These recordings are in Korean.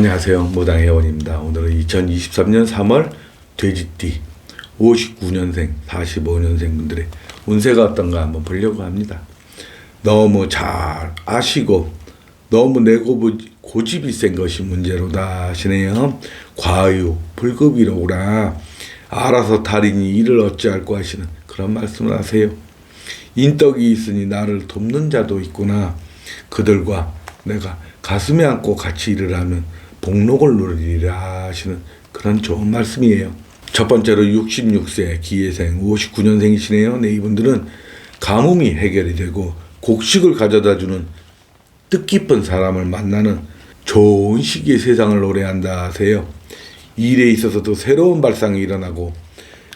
안녕하세요. 모당의 회원입니다. 오늘은 2023년 3월 돼지띠 59년생, 45년생 분들의 운세가 어떤가 한번 보려고 합니다. 너무 잘 아시고 너무 내고 고집이 센 것이 문제로다 하시네요. 과유, 불급이로구나. 알아서 달인이 이를 어찌할고 하시는 그런 말씀을 하세요. 인덕이 있으니 나를 돕는 자도 있구나. 그들과 내가 가슴에 안고 같이 일을 하면 복록을 누리리라 하시는 그런 좋은 말씀이에요. 첫 번째로 66세 기예생 59년생이시네요. 네, 이분들은 가뭄이 해결이 되고 곡식을 가져다 주는 뜻깊은 사람을 만나는 좋은 시기의 세상을 노래한다 하세요. 일에 있어서도 새로운 발상이 일어나고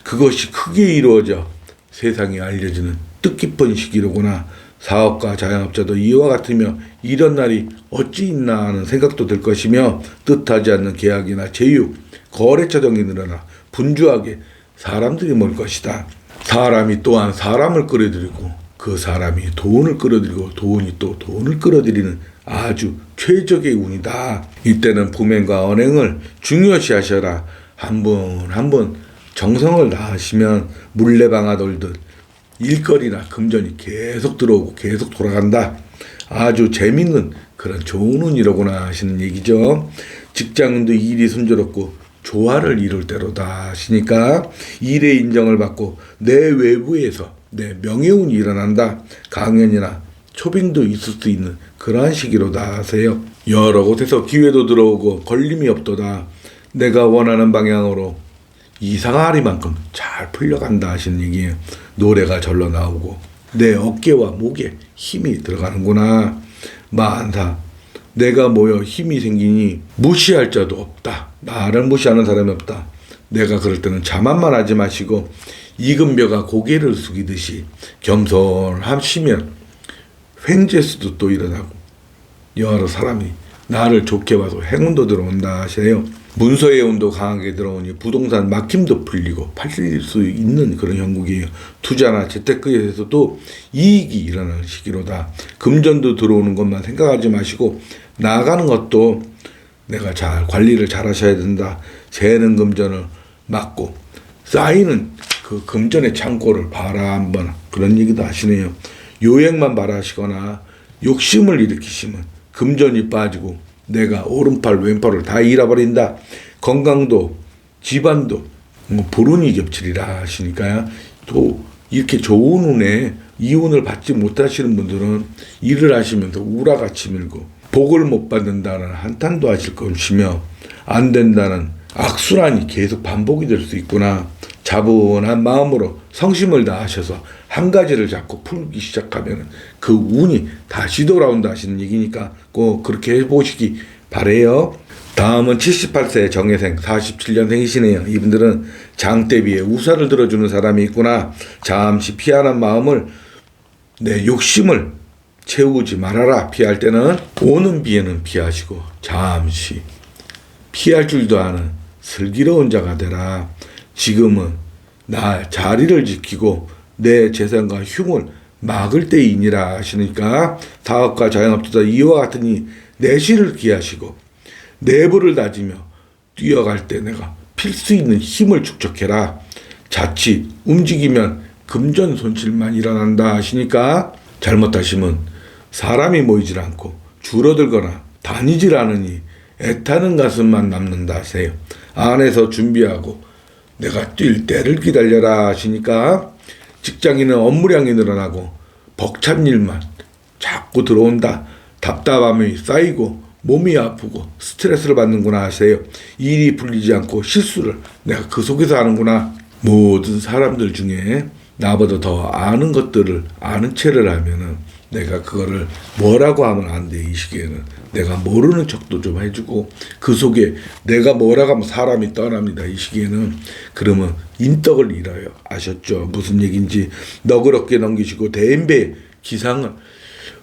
그것이 크게 이루어져 세상에 알려지는 뜻깊은 시기로구나. 사업가 자영업자도 이와 같으며 이런 날이 어찌 있나 하는 생각도 들 것이며 뜻하지 않는 계약이나 제휴, 거래처 등이 늘어나 분주하게 사람들이 몰 것이다. 사람이 또한 사람을 끌어들이고 그 사람이 돈을 끌어들이고 돈이 또 돈을 끌어들이는 아주 최적의 운이다. 이때는 불행과 언행을 중요시 하셔라. 한분한분 정성을 다하시면 물레방아 돌듯 일거리나 금전이 계속 들어오고 계속 돌아간다. 아주 재밌는 그런 좋은 운이로구나 하시는 얘기죠. 직장도 일이 순조롭고 조화를 이룰 때로다 하시니까 일의 인정을 받고 내 외부에서 내 명예운이 일어난다. 강연이나 초빙도 있을 수 있는 그러한 시기로다 하세요. 여러 곳에서 기회도 들어오고 걸림이 없도다. 내가 원하는 방향으로 이상하리만큼 잘 풀려간다 하시는 얘기예요. 노래가 절로 나오고 내 어깨와 목에 힘이 들어가는구나. 만사 내가 모여 힘이 생기니 무시할 자도 없다. 나를 무시하는 사람이 없다. 내가 그럴 때는 자만만 하지 마시고 이금벼가 고개를 숙이듯이 겸손하시면 횡재수도 또 일어나고 여러 사람이 나를 좋게 봐서 행운도 들어온다 하세요. 문서의 운도 강하게 들어오니 부동산 막힘도 풀리고 팔릴 수 있는 그런 형국이에요. 투자나 재테크에서도 이익이 일어나는 시기로다. 금전도 들어오는 것만 생각하지 마시고 나가는 것도 내가 잘 관리를 잘 하셔야 된다. 새는 금전을 막고 쌓이는 그 금전의 창고를 봐라 한번 그런 얘기도 하시네요. 요행만 바라시거나 욕심을 일으키시면 금전이 빠지고 내가 오른팔 왼팔을 다 잃어버린다. 건강도 집안도 뭐 불운이 겹치리라 하시니까요. 또 이렇게 좋은 운에 이 운을 받지 못하시는 분들은 일을 하시면서 우라같이 밀고 복을 못 받는다는 한탄도 하실 것이며 안 된다는 악순환이 계속 반복이 될 수 있구나. 자분한 마음으로 성심을 다하셔서 한 가지를 잡고 풀기 시작하면 그 운이 다시 돌아온다 하시는 얘기니까 꼭 그렇게 해보시기 바래요. 다음은 78세 정혜생 47년생이시네요. 이분들은 장대비에 우사를 들어주는 사람이 있구나. 잠시 피하는 마음을 내 욕심을 채우지 말아라. 피할 때는 오는 비에는 피하시고 잠시 피할 줄도 아는 슬기로운 자가 되라. 지금은 나 자리를 지키고 내 재산과 흉을 막을 때이니라 하시니까 사업가 자영업자다 이와 같으니 내실을 기하시고 내부를 다지며 뛰어갈 때 내가 필 수 있는 힘을 축적해라. 자칫 움직이면 금전 손실만 일어난다 하시니까 잘못하시면 사람이 모이질 않고 줄어들거나 다니질 않으니 애타는 가슴만 남는다 하세요. 안에서 준비하고 내가 뛸 때를 기다려라 하시니까 직장인은 업무량이 늘어나고 벅찬 일만 자꾸 들어온다. 답답함이 쌓이고 몸이 아프고 스트레스를 받는구나 하세요. 일이 풀리지 않고 실수를 내가 그 속에서 하는구나. 모든 사람들 중에 나보다 더 아는 것들을 아는 체를 하면은 내가 그거를 뭐라고 하면 안 돼, 이 시기에는. 내가 모르는 척도 좀 해주고, 그 속에 내가 뭐라고 하면 사람이 떠납니다, 이 시기에는. 그러면 인덕을 잃어요. 아셨죠? 무슨 얘기인지 너그럽게 넘기시고, 대인배 기상을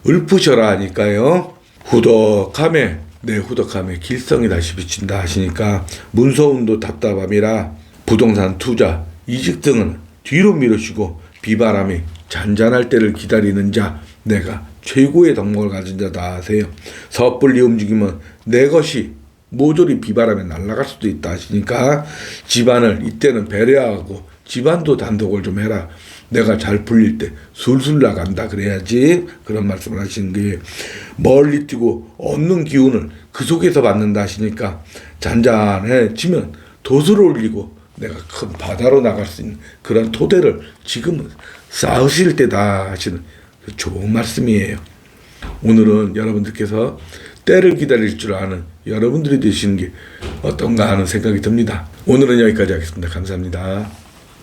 읊으셔라 하니까요. 후덕함에, 내 후덕함에 길성이 다시 비친다 하시니까, 문서운도 답답함이라, 부동산 투자, 이직 등은 뒤로 미루시고, 비바람이 잔잔할 때를 기다리는 자, 내가 최고의 덕목을 가진 자다 하세요. 섣불리 움직이면 내 것이 모조리 비바람에 날아갈 수도 있다 하시니까 집안을 이때는 배려하고 집안도 단독을 좀 해라. 내가 잘 풀릴 때 술술 나간다 그래야지 그런 말씀을 하시는 게 멀리 뛰고 얻는 기운을 그 속에서 받는다 하시니까 잔잔해지면 돛을 올리고 내가 큰 바다로 나갈 수 있는 그런 토대를 지금은 쌓으실 때다 하시는 그 좋은 말씀이에요. 오늘은 여러분들께서 때를 기다릴 줄 아는 여러분들이 되시는 게 어떤가 하는 생각이 듭니다. 오늘은 여기까지 하겠습니다. 감사합니다.